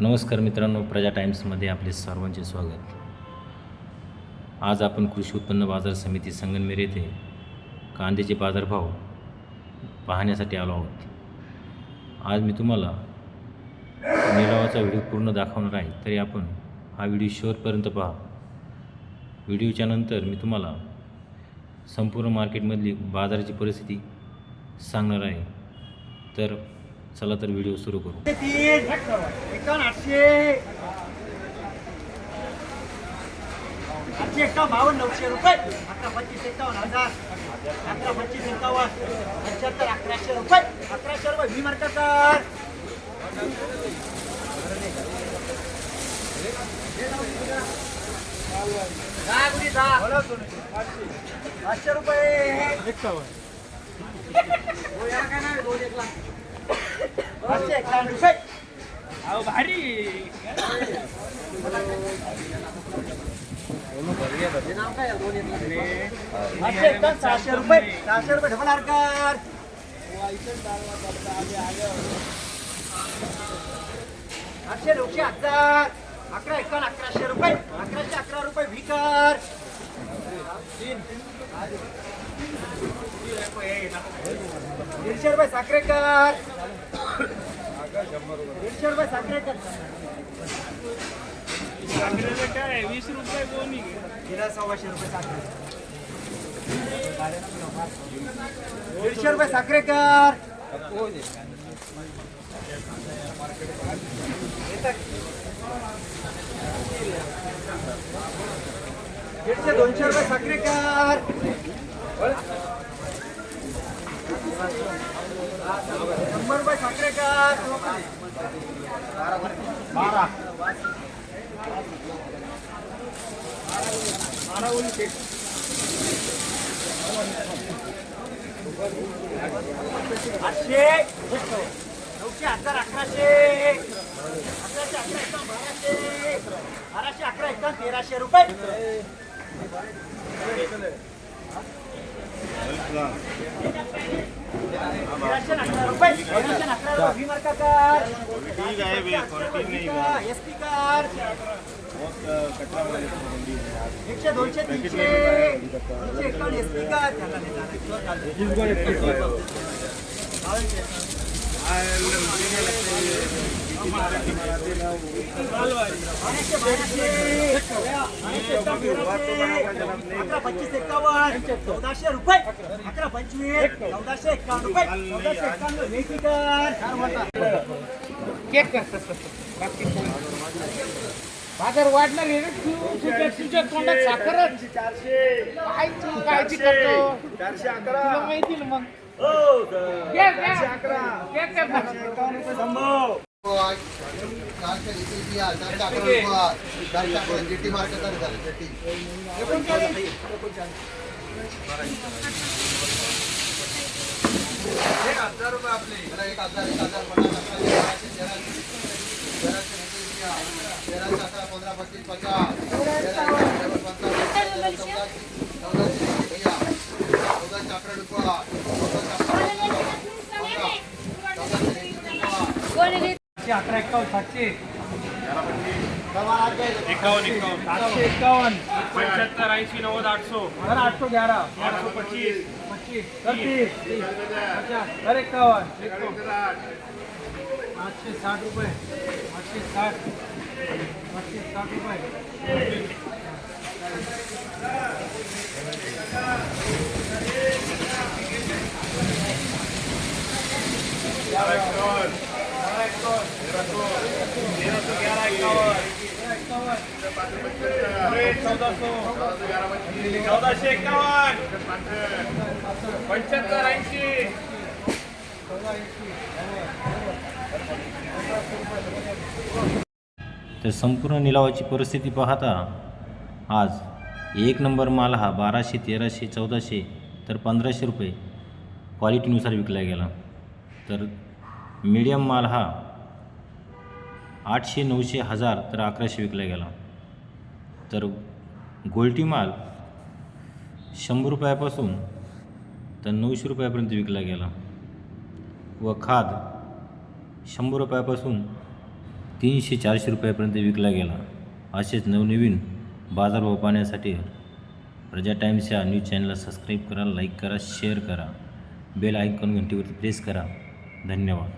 नमस्कार मित्रांनो प्रजा टाईम्समध्ये आपले सर्वांचे स्वागत. आज आपण कृषी उत्पन्न बाजार समिती संगनमेर येथे कांद्याचे बाजारभाव पाहण्यासाठी आलो आहोत. आज मी तुम्हाला निलावाचा व्हिडिओ पूर्ण दाखवणार आहे तरी आपण हा व्हिडिओ शेवटपर्यंत पहा. व्हिडिओच्या नंतर मी तुम्हाला संपूर्ण मार्केटमधली बाजाराची परिस्थिती सांगणार आहे. तर चला तर व्हिडिओ सुरू करू तीन एकावन्न आठशे आठशे एकावन्न बावन्न नऊशे रुपये अकरा पंचवीस एकावन्न हजार अकरा पंचवीस एकावन्न पंच्याहत्तर अकराशे रुपये अकराशे रुपये मी मार्का कर दहा गुणी दहा पाचशे रुपये हो, एकावन्न भारी हे नाव काय आहे? दोन एक लाख. पाचशे एकावन्न, सहाशे रुपये सहाशे रुपये डबल हरकत आठशे नऊशे हजार अकरा एकावन्न अकराशे रुपये अकराशे अकरा रुपये विकर दीडशे रुपये साखरेकर दीडशे रुपये साखरेकर. साखरेचं काय वीस रुपये कोणी तिला सव्वाशे रुपये साखरे दीडशे रुपये साखरेकर दीडशे दोनशे रुपये साखरेकर शंभर रुपये साखरेकर. आठशे नऊशे हजार अकराशे अकराशे अकरा एकावन्न बाराशे बाराशे अकरा एकावन्न तेराशे रुपये एकशे दोनशे तीनशे तीनशे एकावन्न एस पी कार त्याला एकावन्न, अकरा पंचवीस एकावन्न चौदाशे रुपये अकरा. पंचवीस चौदाशे एकावन्न रुपये चौदाशे एकावन्न वेगळीकर बाजार वाढणार तुझ्या तोंडात साखरच काय तू काळजी करतो तुला माहिती ना मग घे, घे. घे, घे, घे. जेटी एक हजार, एक हजार, पंधरा, पस्तीस, पचास, तेराशे, अकरा, पंचावन्न, चौदाशे, चौदाशे वीस रुपया, चौदाशे अकरा रुपया, चौदाशे अकरा, चौदाशे वीस रुपया, अकरा एकावन्न सातशे एकावन्न सातशे एकावन्न. पंच्याहत्तर ऐंशी नव्वद आठशे. बरं आठशे ग्यारा. आठशे पच्चीस. पच्चीस. तर तीस पचास एकावन्न. आठशे साठ रुपये. आठशे साठ. आठशे साठ रुपये. चौदाशे एकावन्न. पंच्याहत्तर ऐंशी तर संपूर्ण निलावाची परिस्थिती पाहता आज एक नंबर माल हा बाराशे तेराशे चौदाशे तर पंधराशे रुपये क्वालिटीनुसार विकला गेला. तर मीडियम माल हा आठशे नऊशे हजार तर अकराशे विकला गेला. तर गोल्टी माल शंभर रुपयापासून तर नऊशे रुपयापर्यंत विकला गेला. व खाद शंभर रुपयापासून तीनशे चारशे रुपयापर्यंत विकला गेला. असेच नवनवीन बाजारभाव पाहण्यासाठी प्रजा टाईम्स या न्यूज चॅनलला सबस्क्राईब करा लाईक करा शेअर करा. बेल आयकॉन घंटीवरती प्रेस करा. धन्यवाद.